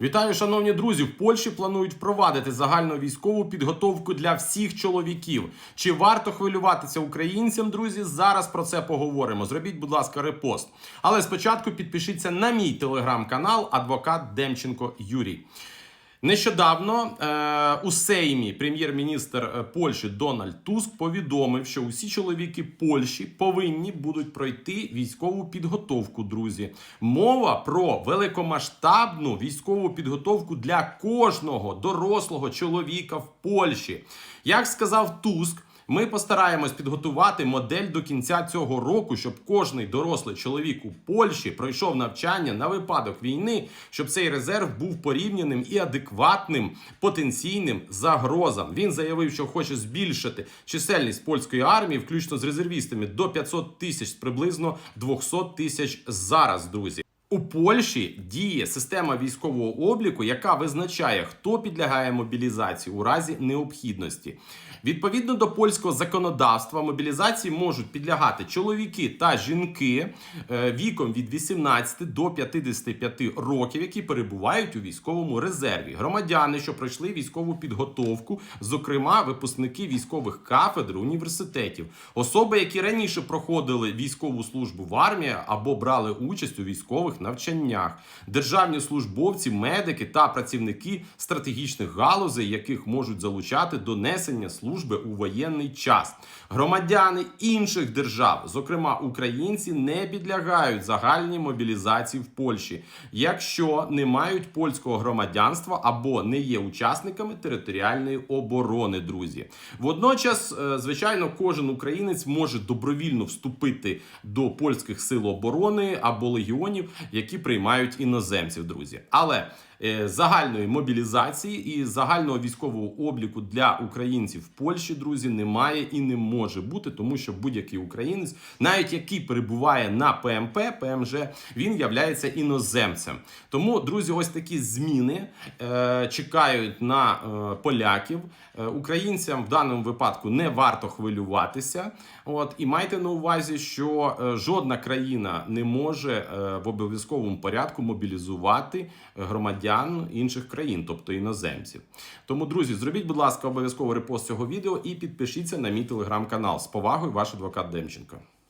Вітаю, шановні друзі. В Польщі планують впровадити загальну військову підготовку для всіх чоловіків. Чи варто хвилюватися українцям, друзі? Зараз про це поговоримо. Зробіть, будь ласка, репост. Але спочатку підпишіться на мій телеграм-канал Адвокат Демченко Юрій. Нещодавно е, у Сеймі прем'єр-міністр е, Польщі Дональд Туск повідомив, що усі чоловіки Польщі повинні будуть пройти військову підготовку. Друзі, мова про великомасштабну військову підготовку для кожного дорослого чоловіка в Польщі. Як сказав Туск. Ми постараємось підготувати модель до кінця цього року, щоб кожний дорослий чоловік у Польщі пройшов навчання на випадок війни, щоб цей резерв був порівняним і адекватним потенційним загрозам. Він заявив, що хоче збільшити чисельність польської армії, включно з резервістами, до 500 тисяч з приблизно 200 тисяч зараз, друзі. У Польщі діє система військового обліку, яка визначає, хто підлягає мобілізації у разі необхідності. Відповідно до польського законодавства, мобілізації можуть підлягати чоловіки та жінки е, віком від 18 до 55 років, які перебувають у військовому резерві. Громадяни, що пройшли військову підготовку, зокрема випускники військових кафедр університетів, особи, які раніше проходили військову службу в армії або брали участь у військових навчаннях, державні службовці, медики та працівники стратегічних галузей, яких можуть залучати до несення служби у воєнний час. Громадяни інших держав, зокрема українці, не підлягають загальній мобілізації в Польщі, якщо не мають польського громадянства або не є учасниками територіальної оборони. Друзі, водночас, е, звичайно, кожен українець може добровільно вступити до польських сил оборони або легіонів, які приймають іноземців, друзі. Але е, загальної мобілізації і загального військового обліку для українців в Польщі, друзі, немає і не може бути, тому що будь-який українець, навіть який перебуває на ПМП, ПМЖ, він являється іноземцем. Тому, друзі, ось такі зміни е, чекають на е, поляків. Е, українцям в даному випадку не варто хвилюватися. От і майте на увазі, що е, жодна країна не може е, в обов'язковому порядку мобілізувати громадян інших країн, тобто іноземців. Тому, друзі, зробіть, будь ласка, обов'язково репост цього відео і підпишіться на мій телеграм-канал. З повагою, ваш адвокат Демченко.